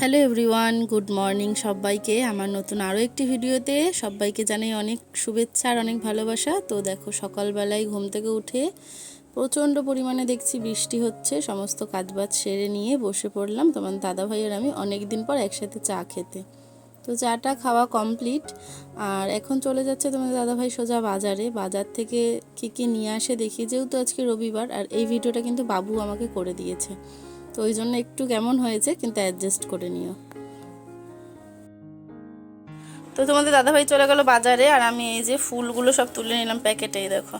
Hello everyone, good morning সবাইকে। আমার নতুন আরও একটি ভিডিওতে সবাইকে জানাই অনেক শুভেচ্ছা আর অনেক ভালোবাসা। তো দেখো, সকালবেলায় ঘুম থেকে উঠে প্রচণ্ড পরিমাণে দেখছি বৃষ্টি হচ্ছে। সমস্ত কাজবাজ সেরে নিয়ে বসে পড়লাম। তোমার দাদা ভাইয়ের আমি অনেক দিন পর একসাথে চা খেতে। তো চাটা খাওয়া কমপ্লিট। আর এখন চলে যাচ্ছে তোমাদের দাদাভাই সোজা বাজারে। বাজার থেকে কী কী নিয়ে আসে দেখি, যেহেতু আজকে রবিবার, আর এই ভিডিওটা কিন্তু বাবু আমাকে করে দিয়েছে। তো ওই জন্য একটু কেমন হয়েছে কিন্তু অ্যাডজাস্ট করে নিও। তো তোমাদের দাদাভাই চলে গেল বাজারে আর আমি এই যে ফুলগুলো সব তুলে নিলাম প্যাকেটে দেখো।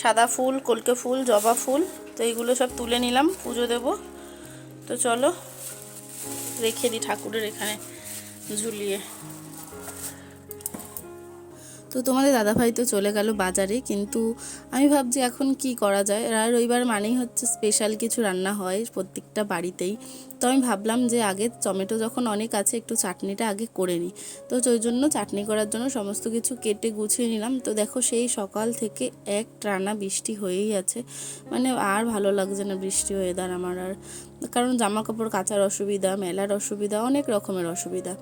সাদা ফুল, কলকে ফুল, জবা ফুল, তো এইগুলো সব তুলে নিলাম, পুজো দেব। তো চলো, রেখে দিই ঠাকুরের এখানে ঝুলিয়ে। তো তোমাদের দাদাভাই তো চলে গেল বাজারে, কিন্তু আমি ভাবছি এখন কি করা যায়? আর রবিবার মানেই হচ্ছে স্পেশাল কিছু রান্না হয় প্রত্যেকটা বাড়িতেই। তো আমি ভাবলাম যে আগে টমেটো যখন অনেক আছে একটু চাটনিটা আগে করে নিই। তো ওই জন্য চাটনি করার জন্য সমস্ত কিছু কেটে গুছিয়ে নিলাম। তো দেখো সেই সকাল থেকে এক টানা বৃষ্টি হয়েই আছে। মানে আর ভালো লাগছে না বৃষ্টি ওয়েদার আমার আর। কারণ জামা কাপড় কাচার অসুবিধা, মেলার অসুবিধা, অনেক রকমের অসুবিধা।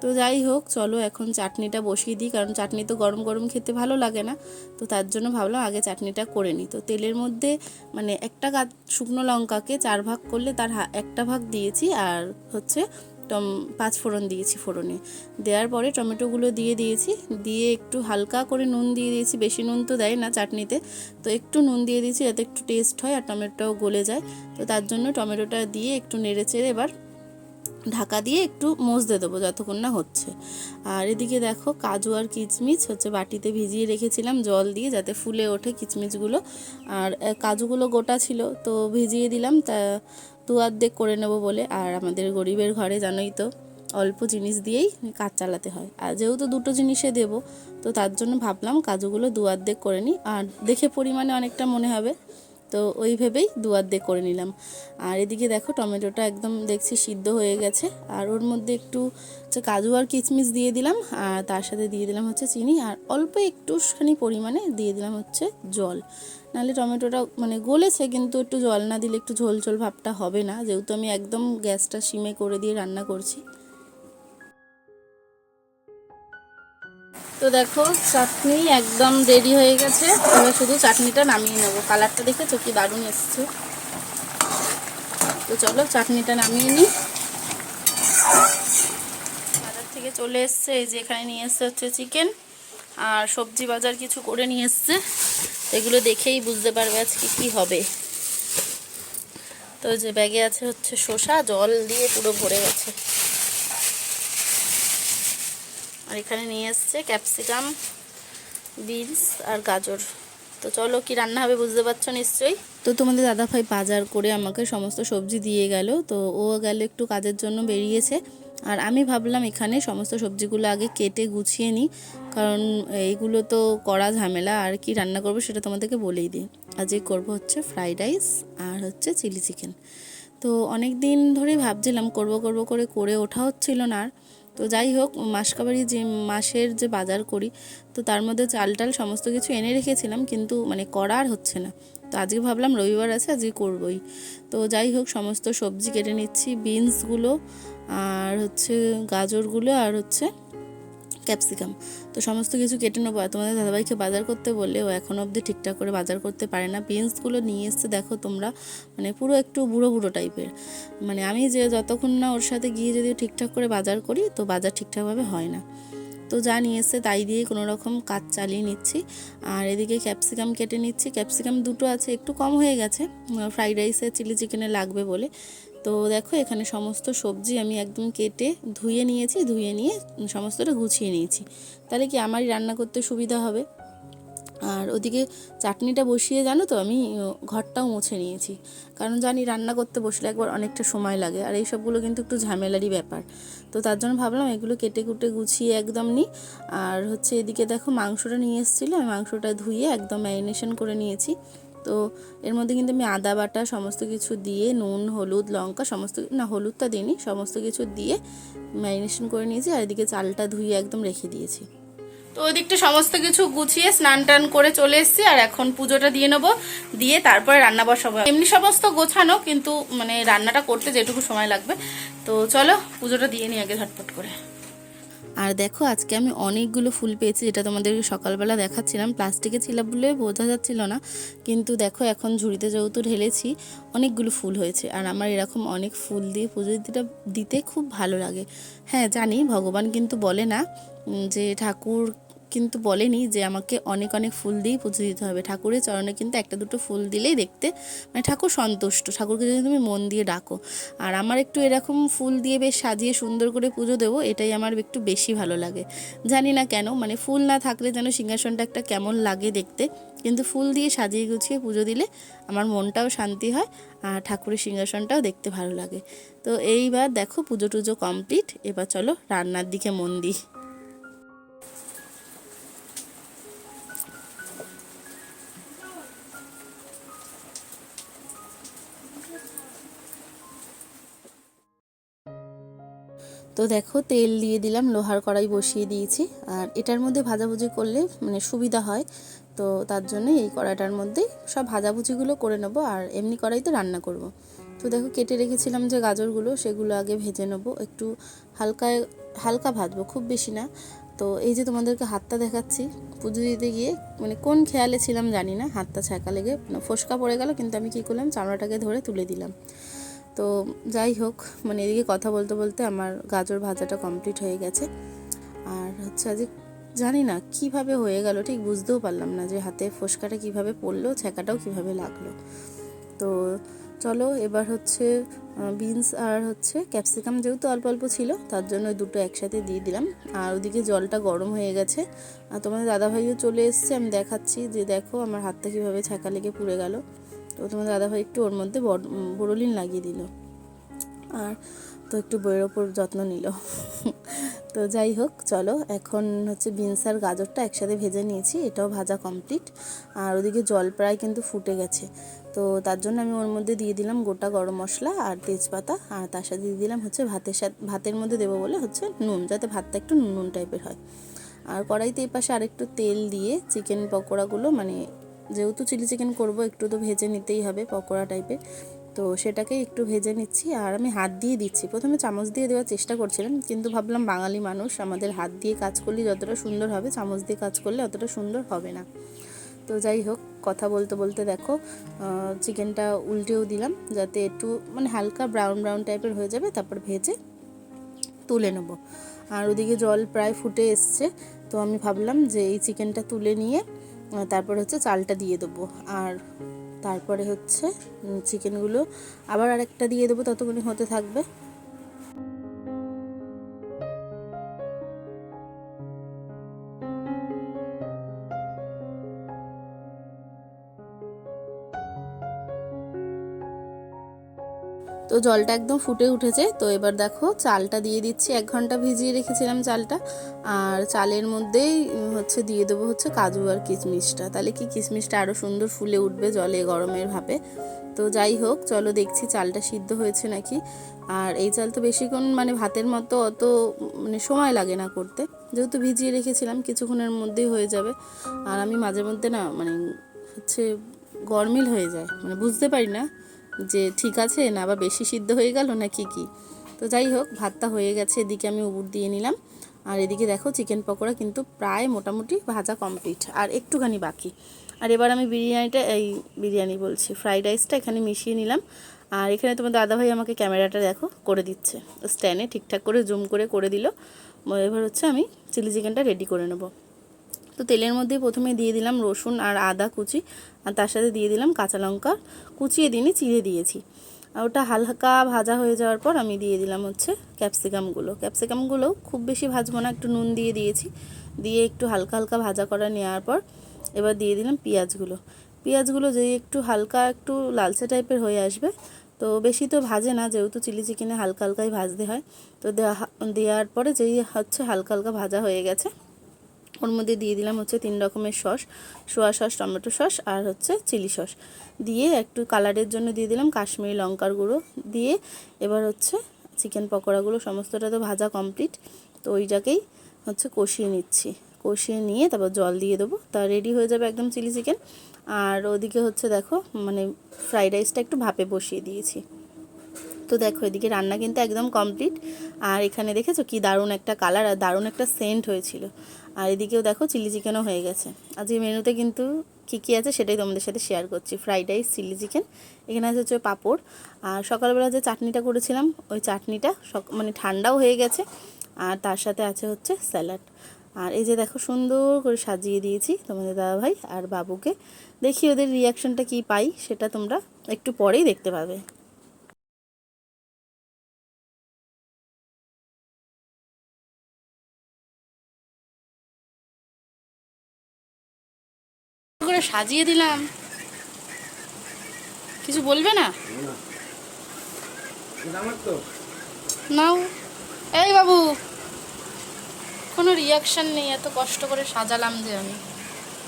তো যাই হোক, চলো এখন চাটনিটা বসিয়ে দিই, কারণ চাটনি তো গরম গরম খেতে ভালো লাগে না। তো তার জন্য ভাবলাম আগে চাটনিটা করে নিই। তো তেলের মধ্যে মানে একটা শুকনো লঙ্কাকে চার ভাগ করলে তার একটা ভাগ দিয়েছি, আর হচ্ছে টম, পাঁচ ফোড়ন দিয়েছি ফোড়নে। দেওয়ার পরে টমেটোগুলো দিয়ে দিয়েছি। দিয়ে একটু হালকা করে নুন দিয়ে দিয়েছি। বেশি নুন তো দেয় না চাটনিতে। তো একটু নুন দিয়ে দিয়েছি যাতে একটু টেস্ট হয় আর টমেটোটাও গলে যায়। তো তার জন্য টমেটোটা দিয়ে একটু নেড়ে চেড়ে এবার ঢাকা দিয়ে একটু মজতে দেবো যতক্ষণ না হচ্ছে। আর এদিকে দেখো কাজু আর কিচমিচ হচ্ছে বাটিতে ভিজিয়ে রেখেছিলাম জল দিয়ে যাতে ফুলে ওঠে কিচমিচগুলো। আর কাজুগুলো গোটা ছিল। তো ভিজিয়ে দিলাম তা দু অর্ধেক করে নেব বলে। আর আমাদের গরিবের ঘরে জানোই তো, অল্প জিনিস দিয়েই কাজ চালাতে হয়। আর যেহেতু দুটো জিনিসে দেব, তো তার জন্য ভাবলাম কাজুগুলো দু অর্ধেক করে নিই। আর দেখে পরিমাণে অনেকটা মনে হবে। তো ওই ভেবেই দু অর্ধেক করে নিলাম। আর এদিকে দেখো টমেটোটা একদম দেখছি সিদ্ধ হয়ে গেছে। আর ওর মধ্যে একটু হচ্ছে কাজু আর কিচমিচ দিয়ে দিলাম। আর তার সাথে দিয়ে দিলাম হচ্ছে চিনি। আর অল্প একটুখানি পরিমাণে দিয়ে দিলাম হচ্ছে জল। নাহলে টমেটোটা মানে গলেছে, কিন্তু একটু জল না দিলে একটু ঝোল ঝোল ভাবটা হবে না। যেহেতু আমি একদম গ্যাসটা সিমে করে দিয়ে রান্না করছি। তো দেখো, চাটনি একদম রেডি হয়ে গেছে। এবার শুধু চাটনিটা নামিয়ে নেব। কালারটা দেখেছ কি দারুণ এসছে। তো চলো চাটনিটা নামিয়ে নিই। বাজার থেকে চলে এসছে, এই যে এখানে নিয়ে এসছে হচ্ছে চিকেন আর সবজি বাজার কিছু করে নিয়ে এসছে। এগুলো দেখেই বুঝতে পারবে আজকে কি হবে। তো যে ব্যাগে আছে হচ্ছে শসা, জল দিয়ে পুরো ভরে গেছে। আর এখানে নিয়ে এসছে ক্যাপসিকাম, বিনস আর গাজর। তো চলো কি রান্না হবে বুঝতে পারছ নিশ্চয়ই? তো তোমাদের দাদাভাই বাজার করে আমাকে সমস্ত সবজি দিয়ে গেল। তো ও গেল একটু কাজের জন্য বেরিয়েছে। আর আমি ভাবলাম এখানে সমস্ত সবজিগুলো আগে কেটে গুছিয়ে নিই। কারণ এইগুলো তো করা ঝামেলা, আর কি রান্না করব সেটা তোমাদেরকে বলেই দিই। আজকে করব হচ্ছে ফ্রাইড রাইস আর হচ্ছে চিলি চিকেন। তো অনেক দিন ধরেই ভাবছিলাম করব করব করে করে ওঠা হচ্ছিল না আর। তো যাই হোক, মাসকাবারি যে মাসের যে বাজার করি, তো তার মধ্যে চাল টাল সমস্ত কিছু এনে রেখেছিলাম, কিন্তু মানে করা আর হচ্ছে না। তো আজকে ভাবলাম রবিবার আছে, আজকে করবই। তো যাই হোক, সমস্ত সবজি কেটে নিচ্ছি, বিনসগুলো, আর হচ্ছে গাজরগুলো, আর হচ্ছে ক্যাপসিকাম। তো সমস্ত কিছু কেটে নেব। আর তোমাদের দাদাভাইকে বাজার করতে বললে ও এখনও অবধি ঠিকঠাক করে বাজার করতে পারে না। বিনসগুলো নিয়ে এসছে, দেখো তোমরা। মানে পুরো একটু বুড়ো বুড়ো টাইপের। মানে আমি যে যতক্ষণ না ওর সাথে গিয়ে যদি ঠিকঠাক করে বাজার করি, তো বাজার ঠিকঠাকভাবে হয় না। তো যা নিয়ে এসছে, তাই দিয়ে কোনো রকম কাজ চালিয়ে নিচ্ছি। আর এদিকে ক্যাপসিকাম কেটে নিচ্ছি। ক্যাপসিকাম দুটো আছে, একটু কম হয়ে গেছে। ফ্রাইড রাইসে চিলি চিকেনে লাগবে বলে। তো দেখো, এখানে সমস্ত সবজি আমি একদম কেটে ধুয়ে নিয়েছি, ধুয়ে নিয়ে সমস্তটা গুছিয়ে নিয়েছি। তাহলে কি আমারই রান্না করতে সুবিধা হবে? আর ওদিকে চাটনিটা বসিয়ে জানো তো, আমি ঘরটাও মুছে নিয়েছি। কারণ জানি রান্না করতে বসলে একবার অনেকটা সময় লাগে, আর এই সবগুলো কিন্তু একটু ঝামেলারই ব্যাপার। তো তার জন্য ভাবলাম এগুলো কেটে কুটে গুছিয়ে একদম নিই। আর হচ্ছে এদিকে দেখো মাংসটা নিয়ে এসেছিল আমি মাংসটা ধুয়ে একদম ম্যারিনেশন করে নিয়েছি। তো এর মধ্যে কিন্তু আমি আদা বাটা সমস্ত কিছু দিয়ে, নুন, হলুদ, লঙ্কা সমস্ত না, হলুদটা দিইনি, সমস্ত কিছু দিয়ে ম্যারিনেশন করে নিয়েছি আর এদিকে চালটা ধুয়ে একদম রেখে দিয়েছি। তো ওই দিকটা সমস্ত কিছু গুছিয়ে স্নান টান করে চলে এসেছি আর এখন পুজোটা দিয়ে নেব, দিয়ে তারপরে রান্না বসাবো। এমনি সমস্ত গোছানো কিন্তু মানে রান্নাটা করতে যেটুকু সময় লাগবে। তো চলো পুজোটা দিয়ে নিই আগে ঝটপট করে। আর দেখো, আজকে আমি অনেকগুলো ফুল পেয়েছি যেটা তোমাদেরকে সকালবেলা দেখাচ্ছিলাম। প্লাস্টিকে ছিল বলে বোঝা যাচ্ছিল না, কিন্তু দেখো, এখন ঝুড়িতে যেহেতু ঢেলেছি, অনেকগুলো ফুল হয়েছে। আর আমার এরকম অনেক ফুল দিয়ে পুজো দিতে দিতে খুব ভালো লাগে। হ্যাঁ জানি, ভগবান কিন্তু বলে না যে ঠাকুর কিন্তু বলেনি যে আমাকে অনেক অনেক ফুল দিয়েই পুজো দিতে হবে। ঠাকুরের চরণে কিন্তু একটা দুটো ফুল দিলেই দেখতে মানে ঠাকুর সন্তুষ্ট। ঠাকুরকে যদি তুমি মন দিয়ে ডাকো। আর আমার একটু এরকম ফুল দিয়ে বেশ সাজিয়ে সুন্দর করে পুজো দেবো, এটাই আমার একটু বেশি ভালো লাগে। জানি না কেন মানে ফুল না থাকলে যেন সিংহাসনটা একটা কেমন লাগে দেখতে, কিন্তু ফুল দিয়ে সাজিয়ে গুছিয়ে পুজো দিলে আমার মনটাও শান্তি হয় আর ঠাকুরের সিংহাসনটাও দেখতে ভালো লাগে। তো এইবার দেখো পুজো টুজো কমপ্লিট, এবার চলো রান্নার দিকে মন দিই। তো দেখো তেল দিয়ে দিলাম, লোহার কড়াই বসিয়ে দিয়েছি। আর এটার মধ্যে ভাজাভুজি করলে মানে সুবিধা হয়। তো তার জন্য এই কড়াইটার মধ্যেই সব ভাজাভুজিগুলো করে নেব আর এমনি কড়াইতে রান্না করব। তো দেখো কেটে রেখেছিলাম যে গাজরগুলো, সেগুলো আগে ভেজে নেব। একটু হালকায় হালকা ভাজবো, খুব বেশি না। তো এই যে তোমাদেরকে হাতটা দেখাচ্ছি, পুজো দিতে গিয়ে মানে কোন খেয়ালে ছিলাম জানি না, হাতটা ছ্যাঁকা লেগে মানে ফোসকা পড়ে গেল, কিন্তু আমি কী করলাম, চামড়াটাকে ধরে তুলে দিলাম। তো যাই হোক মানে এদিকে কথা বলতে বলতে আমার গাজর ভাজাটা কমপ্লিট হয়ে গেছে। আর হচ্ছে আজ জানি না কীভাবে হয়ে গেল, ঠিক বুঝতেও পারলাম না যে হাতে ফোসকাটা কীভাবে পড়ল, ছ্যাঁকাটাও কীভাবে লাগল। তো চলো এবার হচ্ছে বিনস আর হচ্ছে ক্যাপসিকাম যেহেতু অল্প অল্প ছিল, তার জন্য দুটো একসাথে দিয়ে দিলাম। আর ওদিকে জলটা গরম হয়ে গেছে। আর তোমাদের দাদাভাইও চলে এসছে, আমি দেখাচ্ছি যে দেখো আমার হাতটা কীভাবে ছ্যাঁকা লেগে পুড়ে গেল। তো তোমাদের দাদাভাই একটু ওর মধ্যে বড়- উম, বোরোলিন লাগিয়ে দিল। আর তো একটু বইয়ের ওপর যত্ন নিল। তো যাই হোক চলো এখন হচ্ছে বিনস আর গাজরটা একসাথে ভেজে নিয়েছি এটাও ভাজা কমপ্লিট আর ওদিকে জল প্রায় কিন্তু ফুটে গেছে। তো তার জন্য আমি ওর মধ্যে দিয়ে দিলাম গোটা গরম মশলা আর তেজপাতা আর তার সাথে দিয়ে দিলাম হচ্ছে ভাতের সাথে ভাতের মধ্যে দেবো বলে হচ্ছে নুন যাতে ভাতটা একটু নুন নুন টাইপের হয়। আর কড়াইতে এই পাশে আরেকটু তেল দিয়ে চিকেন পকোড়াগুলো মানে যেহেতু চিলি চিকেন করব, একটু তো ভেজে নিতেই হবে, পকোড়া টাইপের তো সেটাকে একটু ভেজে নিচ্ছি, আর আমি হাত দিয়ে দিচ্ছি। প্রথমে চামচ দিয়ে দেওয়ার চেষ্টা করছিলাম, কিন্তু ভাবলাম বাঙালি মানুষ, আমাদের হাত দিয়ে কাজ করলে যতটা সুন্দর হবে, চামচ দিয়ে কাজ করলে অতটা সুন্দর হবে না। তো যাই হোক, কথা বলতে বলতে দেখো চিকেনটা উল্টেও দিলাম, যাতে একটু মানে হালকা ব্রাউন ব্রাউন টাইপের হয়ে যাবে, তারপর ভেজে তুলে নেব। আর ওদিকে জল প্রায় ফুটে এসছে, তো আমি ভাবলাম যে এই চিকেনটা তুলে নিয়ে তারপর হচ্ছে চালটা দিয়ে দেবো। আর তারপরে হচ্ছে চিকেনগুলো আবার আরেকটা দিয়ে দেবো ততক্ষণই হতে থাকবে। তো জলটা একদম ফুটে উঠেছে। তো এবার দেখো চালটা দিয়ে দিচ্ছি। এক ঘণ্টা ভিজিয়ে রেখেছিলাম চালটা। আর চালের মধ্যেই হচ্ছে দিয়ে দেবো হচ্ছে কাজু আর কিশমিশটা। তাহলে কি কিশমিশটা আরও সুন্দর ফুলে উঠবে জলে গরমের ভাপে। তো যাই হোক, চলো দেখছি চালটা সিদ্ধ হয়েছে নাকি। আর এই চাল তো বেশিক্ষণ মানে ভাতের মতো অত মানে সময় লাগে না করতে। যেহেতু ভিজিয়ে রেখেছিলাম, কিছুক্ষণের মধ্যেই হয়ে যাবে। আর আমি মাঝে মধ্যে না মানে হচ্ছে গরমিল হয়ে যায়। মানে বুঝতে পারি না যে ঠিক আছে, না আবার বেশি সিদ্ধ হয়ে গেল না কি কি? তো যাই হোক, ভাতটা হয়ে গেছে, এদিকে আমি উবুর দিয়ে নিলাম। আর এদিকে দেখো, চিকেন পকোড়া কিন্তু প্রায় মোটামুটি ভাজা কমপ্লিট আর একটুখানি বাকি। আর এবার আমি বিরিয়ানিটা, এই বিরিয়ানি বলছি ফ্রাইড রাইসটা এখানে মিশিয়ে নিলাম। আর এখানে তোমার দাদাভাই আমাকে ক্যামেরাটা দেখো, করে দিচ্ছে। স্ট্যান্ডে ঠিকঠাক করে জুম করে করে দিল। এবার হচ্ছে আমি চিলি চিকেনটা রেডি করে নেব। তো তেলের মধ্যে প্রথমে দিয়ে দিলাম রসুন আর আদা কুচি, আর তার সাথে দিয়ে দিলাম কাঁচা লঙ্কা। কুচিয়ে দিনই চিড়ে দিয়েছি। আর ওটা হালকা ভাজা হয়ে যাওয়ার পর আমি দিয়ে দিলাম হচ্ছে ক্যাপসিকামগুলো ক্যাপসিকামগুলো খুব বেশি ভাজবো না, একটু নুন দিয়ে দিয়েছি। দিয়ে একটু হালকা হালকা ভাজা করা নেওয়ার পর এবার দিয়ে দিলাম পেঁয়াজগুলো পেঁয়াজগুলো যেই একটু হালকা একটু লালচে টাইপের হয়ে আসবে, তো বেশি তো ভাজে না, যেহেতু চিলি চিকেনে হালকা হালকাই ভাজতে হয়। তো দেওয়া দেওয়ার পরে যেই হচ্ছে হালকা হালকা ভাজা হয়ে গেছে ওর মধ্যে দিয়ে দিলাম হচ্ছে তিন রকমের sauce, soya sauce, tomato sauce আর হচ্ছে চিলি সস। দিয়ে একটু কালারের জন্য দিয়ে দিলাম কাশ্মীরি লঙ্কার গুঁড়ো দিয়ে এবার হচ্ছে চিকেন পকোড়াগুলো সমস্তটা তো ভাজা কমপ্লিট তো ওইটাকেই হচ্ছে কষিয়ে নিচ্ছি। কষিয়ে নিয়ে তারপর জল দিয়ে দেবো, তা রেডি হয়ে যাবে একদম চিলি চিকেন। আর ওদিকে হচ্ছে দেখো মানে ফ্রাইড রাইসটা একটু ভাপে বসিয়ে দিয়েছি। তো দেখো এদিকে রান্না কিন্তু একদম কমপ্লিট আর এখানে দেখেছ কি দারুণ একটা কালার আর দারুণ একটা সেন্ট হয়েছিল। আর এদিকেও দেখো চিলি চিকেনও হয়ে গেছে। আজকে মেনুতে কিন্তু কী কী আছে সেটাই তোমাদের সাথে শেয়ার করছি। ফ্রাইড রাইস চিলি চিকেন, এখানে আছে হচ্ছে পাঁপড়। আর সকালবেলা যে চাটনিটা করেছিলাম, ওই চাটনিটা মানে ঠান্ডাও হয়ে গেছে। আর তার সাথে আছে হচ্ছে স্যালাড। আর এই যে দেখো সুন্দর করে সাজিয়ে দিয়েছি তোমাদের দাদাভাই আর বাবুকে। দেখি ওদের রিয়াকশনটা কি পাই, সেটা তোমরা একটু পরেই দেখতে পাবে। সাজিয়ে দিলাম। কিছু বলবে না? নাও। এই বাবু কোনো রিয়াকশন নেই এত কষ্ট করে সাজালাম যে আমি।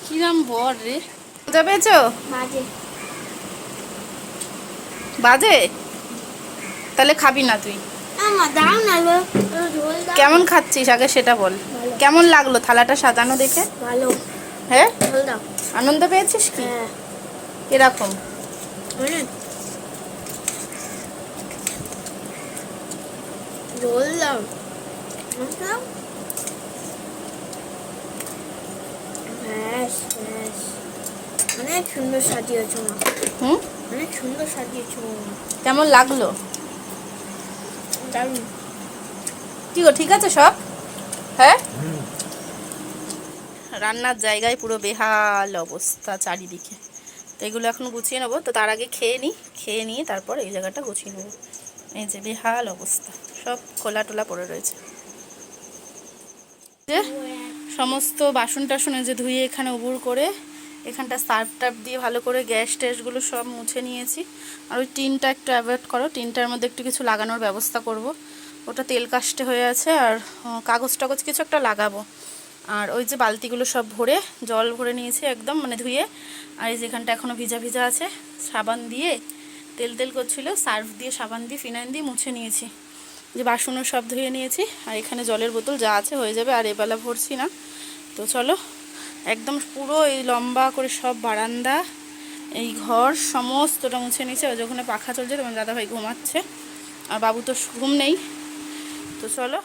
কিরাম বর রে? মজা পেয়েছ? বাজে। বাজে? তাহলে খাবি না তুই। কেমন খাচ্ছিস? আগে সেটা বল। কেমন লাগল থালাটা সাজানো দেখে? ভালো। হ্যাঁ? আনন্দ পেয়েছিস কি? হ্যাঁ। এরকম অনেক সুন্দর সাজিয়েছো মা। হুম? অনেক সুন্দর সাজিয়েছো কেমন লাগল? দারুণ। কি গো ঠিক আছে সব? হ্যাঁ? রান্নার জায়গায় পুরো বেহাল অবস্থা চারিদিকে। তো এগুলো এখন গুছিয়ে নেব। তো তার আগে খেয়ে নিই, খেয়ে নিয়ে তারপর এই জায়গাটা গুছিয়ে নেব। এই যে বেহাল অবস্থা, সব খোলা টোলা পড়ে রয়েছে। যে সমস্ত বাসন টাসনে যে ধুয়ে এখানে উবুর করে, এখানটা সার্ফ টার্ফ দিয়ে ভালো করে গ্যাস ট্যাসগুলো সব মুছে নিয়েছি। আর ওই টিনটা একটু অ্যাভয়েড করো, টিনটার মধ্যে একটু কিছু লাগানোর ব্যবস্থা করব। ওটা তেল কাস্টে হয়ে আছে আর কাগজ টাগজ কিছু একটা লাগাবো। আর ওই যে বালতিগুলো সব ভরে জল ভরে নিয়েছি একদম মানে ধুয়ে। আর এই যেখানটা এখনও ভিজা ভিজা আছে, সাবান দিয়ে তেল তেল করছিল, সার্ফ দিয়ে সাবান দিয়ে, ফিনাইল দিয়ে মুছে নিয়েছি। যে বাসনও সব ধুয়ে নিয়েছি, আর এখানে জলের বোতল যা আছে হয়ে যাবে, আর এবেলা ভরছি না। তো চলো, একদম পুরো এই লম্বা করে সব বারান্দা, এই ঘর সমস্তটা মুছে নিয়েছে। ওই যখন পাখা চলছে, তখন দাদাভাই ঘুমাচ্ছে। আর বাবু তো ঘুম নেই। তো চলো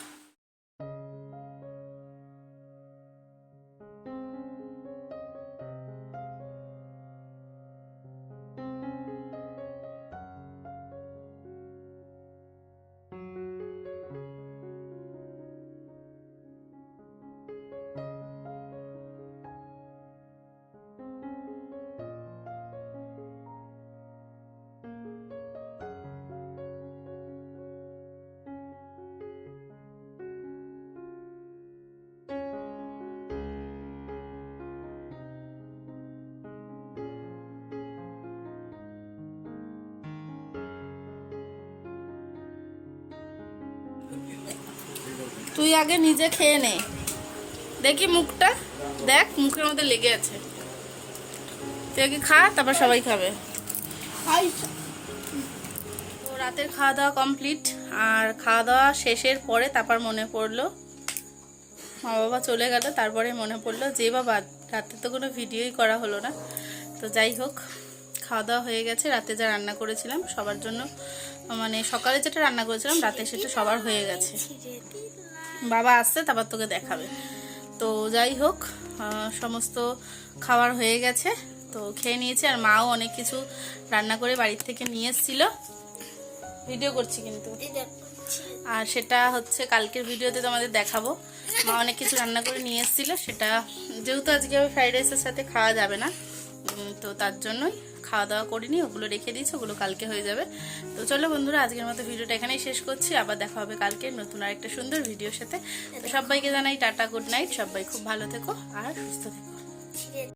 তুই আগে নিজে খেয়ে নে। দেখি মুখটা। দেখ মুখের মধ্যে লেগে আছে। তুই আগে খা তারপর সবাই খাবে। তো রাতের খাওয়া দাওয়া কমপ্লিট আর খাওয়া দাওয়া শেষের পরে তারপর মনে পড়ল। মা বাবা চলে গেল তারপরে মনে পড়ল যে বাবা রাতে তো কোনো ভিডিওই করা হলো না। তো যাই হোক খাওয়া দাওয়া হয়ে গেছে। রাতে যা রান্না করেছিলাম সবার জন্য মানে সকালে যেটা রান্না করেছিলাম রাতে সেটা সবার হয়ে গেছে। বাবা আসছে, তারপর তোকে দেখাবে। তো যাই হোক সমস্ত খাবার হয়ে গেছে, তো খেয়ে নিয়েছি, আর মাও অনেক কিছু রান্না করে বাড়ির থেকে নিয়ে এসেছিল। ভিডিও করছি কিন্তু। আর সেটা হচ্ছে কালকের ভিডিওতে তোমাদের দেখাবো। মা অনেক কিছু রান্না করে নিয়ে এসেছিল, সেটা যেহেতু আজকে ফ্রাইড রাইসের সাথে খাওয়া যাবে না তো তার জন্যই খাওয়া দাওয়া করিনি, ওগুলো রেখে দিয়েছি, ওগুলো কালকে হয়ে যাবে। তো চলো বন্ধুরা, আজকের মতো ভিডিওটা এখানেই শেষ করছি, আবার দেখা হবে কালকে নতুন আর একটা সুন্দর ভিডিওর সাথে। তো সবাইকে জানাই টাটা, গুড নাইট, সবাই খুব ভালো থেকো আর সুস্থ থেকো।